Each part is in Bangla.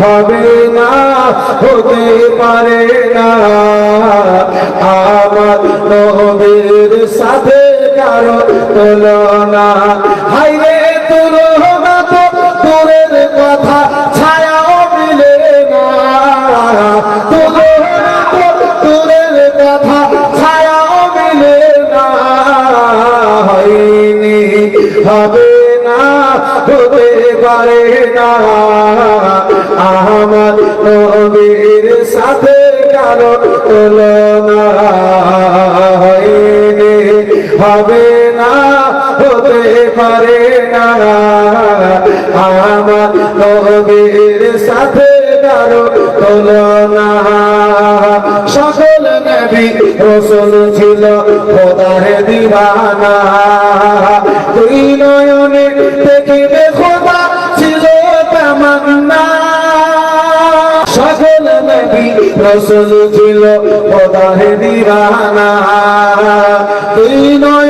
হবে না হতে পারে না। আমার নবীর সাথে কারও তুলনা কারও তুলনা হবে না, হতে পারে না। আমার নবীর সাথে কারও তুলনা। সকল নবী রসুল ছিল খোদার দিবানা। তুই নয়নে নবী রসুল ছিল পদাহে দিরানা তুই নয়নে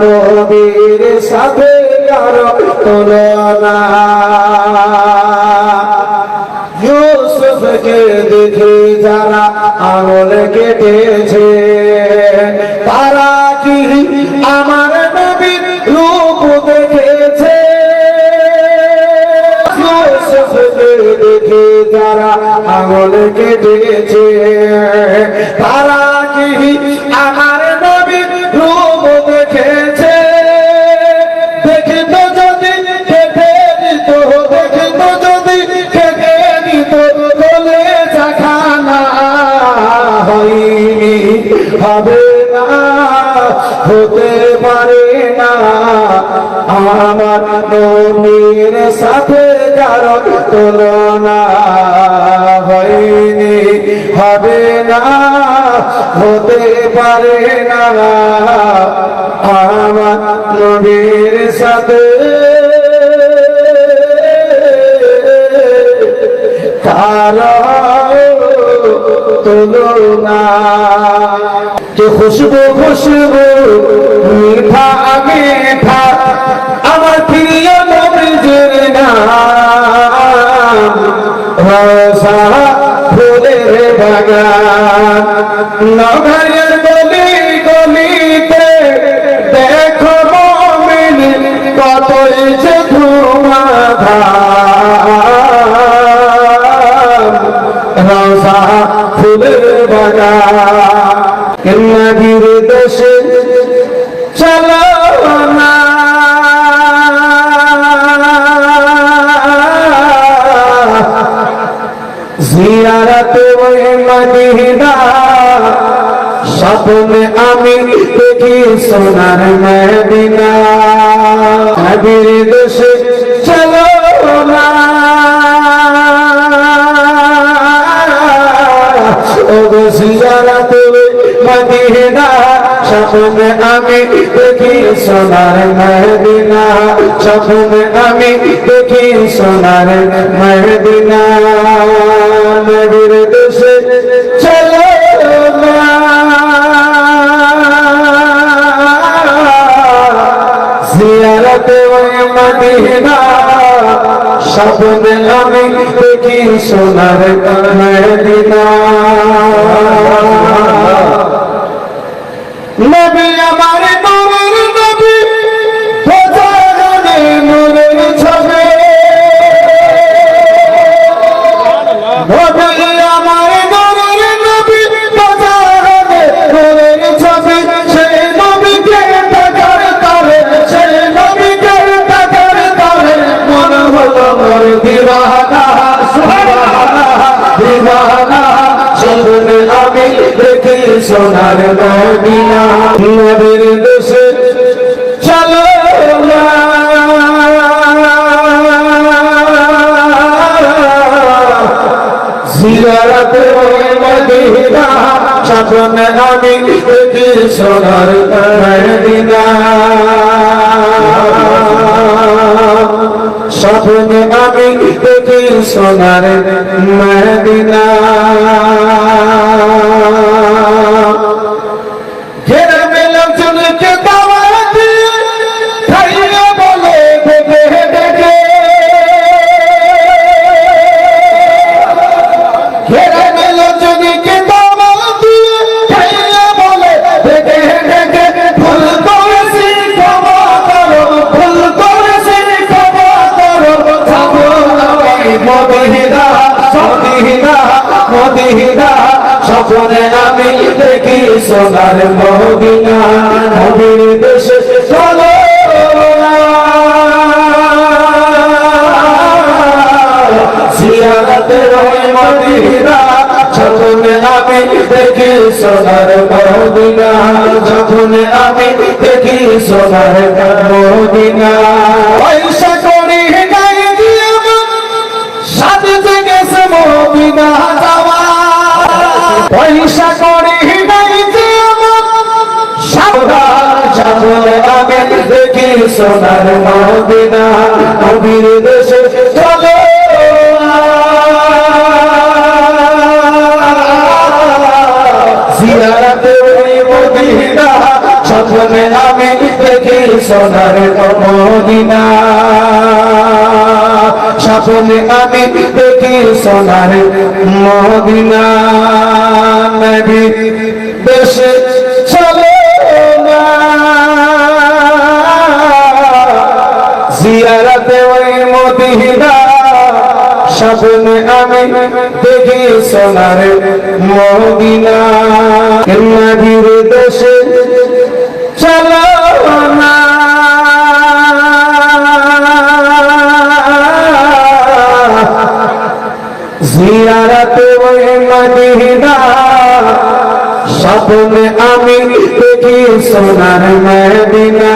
নবীর সাথে কারও তুলনা আমার সাথে যার তুলনা হয়নি, হবে না, হতে পারে না। আমার নবীর সাথে কারও তুলনা। খুশবু খুশবু, মিঠা মিঠা রসা ফুলের বাগান নগরের জিয়ারত মদিনা স্বপ্নে আমি দেখি সোনার মদিনা। নদীর দেশে চলো না। ও গো জিয়ারত মদিনা স্বপ্নে আমি দেখি সোনার মহদিনা স্বপ্নে আমি দেখি সোনার মহদিনা নবীর দেশে চলো জিয়ারতে ওই মদিনা। স্বপ্নে আমি দেখি সোনার মহদিনা দেখি সোনার মদিনা নবীর দেশে সোনার মদিনা স্বপ্নে আমি সোনার মদিনা সোনার মদিনা নবীর দেশে চলো জিয়ারতে ওই মদিনা স্বপ্নে আমি দেখি সোনার মদিনা স্বপ্নে আমি দেখি সোনার মদিনা পয়সা করি গাই দিয়ে সাথে থেকে মদিনা যাওয়া। পয়সা সোনার মদিনা। নবীর দেশে চলো জিয়ারতে ওই মদিনা স্বপ্নে আমি দেখি সোনার মদিনা। স্বপ্নে আমি দেখি সোনার মদিনা। নবী দেশে জিয়ারতে ওই মদিনা স্বপ্নে আমি দেখি সোনার মদিনা। নবীর দেশে চলো জিয়ারতে ওই মদিনা স্বপ্নে আমি দেখি সোনার মদিনা।